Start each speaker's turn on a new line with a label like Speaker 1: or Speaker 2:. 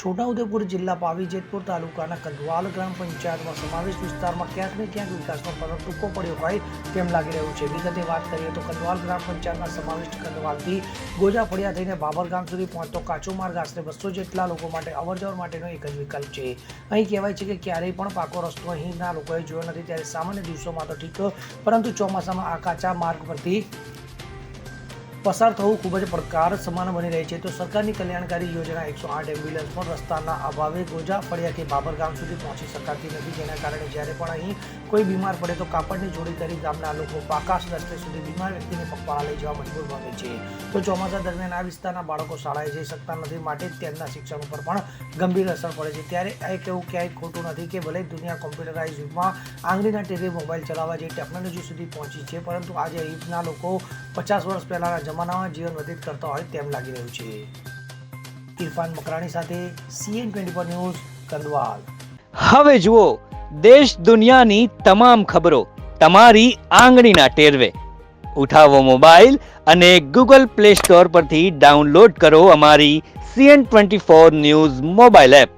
Speaker 1: છોટાઉદેપુર જિલ્લા પાવી જેતપુર તાલુકાના કંદવાલ ગ્રામ પંચાયતમાં સમાવેશ વિસ્તારમાં ક્યાંક ને ક્યાંક વિકાસનો ફરક ટૂંકો પડ્યો હોય તેમ લાગી રહ્યું છે. વિગતે વાત કરીએ તો કંદવાલ ગ્રામ પંચાયતના સમાવિષ્ટ કંદવાલથી ગોજા ફળિયા થઈને બાબરગામ સુધી પહોંચતો કાચો માર્ગ આશરે બસો જેટલા લોકો માટે અવરજવર માટેનો એક જ વિકલ્પ છે. અહીં કહેવાય છે કે ક્યારેય પણ પાકો રસ્તો અહીંના લોકોએ જોયો નથી. ત્યારે સામાન્ય દિવસોમાં તો ઠીક, પરંતુ ચોમાસામાં આ કાચા માર્ગ પરથી પસાર થવું ખૂબ જ પડકાર સમાન બની રહી છે. તો સરકારની કલ્યાણકારી યોજના એકસો આઠ એમ્બ્યુલન્સ પણ રસ્તાના અભાવે ગોજા ફળિયાથી બાબર ગામ સુધી પહોંચી શકાતી નથી. જેના કારણે જ્યારે પણ અહીં કોઈ બીમાર પડે તો કાપડની જોડી કરી ગામના લોકો પાકાશ રસ્તે સુધી બીમાર વ્યક્તિને પગપાળા લઈ જવા મજબૂર બને છે. તો ચોમાસા દરમિયાન આ વિસ્તારના બાળકો શાળાએ જઈ શકતા નથી. માટે તેમના શિક્ષણ ઉપર પણ ગંભીર અસર પડે છે. ત્યારે આ કહેવું ક્યાંય ખોટું નથી કે ભલે દુનિયા કોમ્પ્યુટરાઇઝ યુગમાં આંગળીના ટેરે મોબાઈલ ચલાવવા જેવી ટેકનોલોજી સુધી પહોંચી છે, પરંતુ આજે અહીંના લોકો પચાસ વર્ષ પહેલાંના જમાનામાં જીવન વ્યતીત કરતા હોય તેમ લાગી રહ્યું છે. ઇરફાન મકરાણી સાથે CN twenty four news Kandwal
Speaker 2: હવે જુઓ, દેશ દુનિયાની તમામ ખબરો તમારી આંગળીના ટેરવે. ઉઠાવો મોબાઈલ અને ગૂગલ પ્લે સ્ટોર પરથી ડાઉનલોડ કરો અમારી CN twenty four news mobile app.